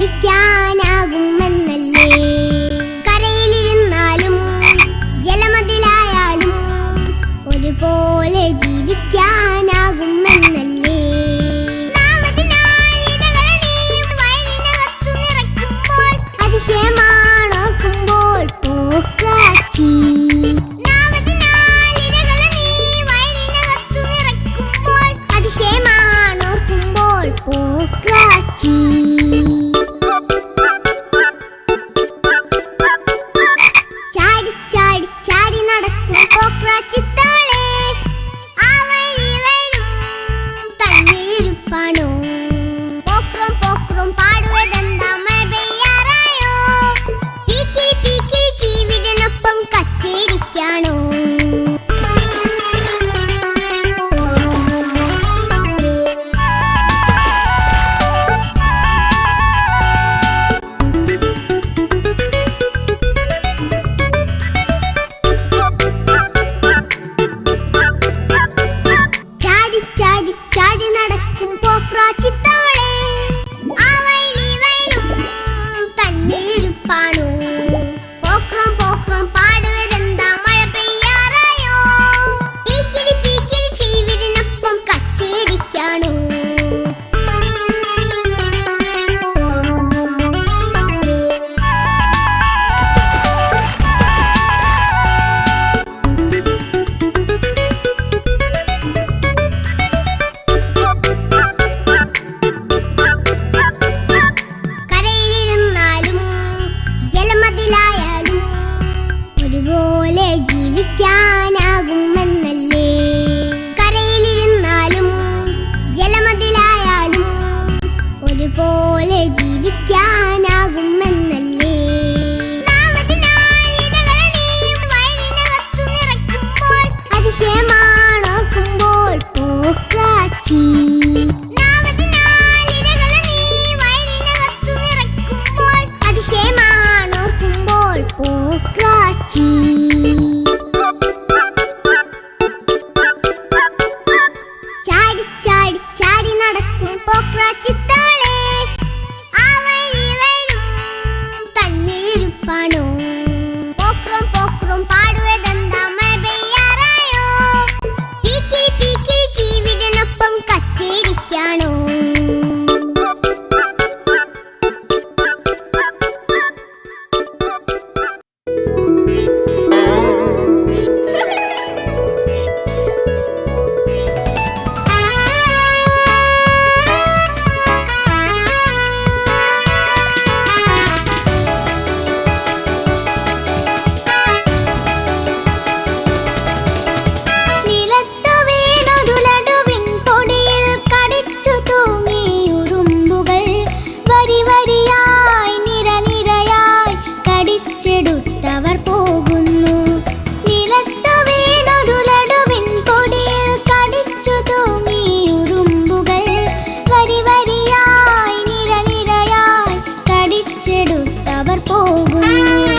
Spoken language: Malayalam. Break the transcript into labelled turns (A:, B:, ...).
A: ജീവിക്കാനാകുമെന്നല്ലേ കരയിലിരുന്നാലും ജലമതിലായാലും ഒരുപോലെ ജീവിക്കാനാകുമെന്നല്ലേ?
B: അതിശയമാണോക്കുമ്പോൾ பிச்செடுத்தவர் போகும்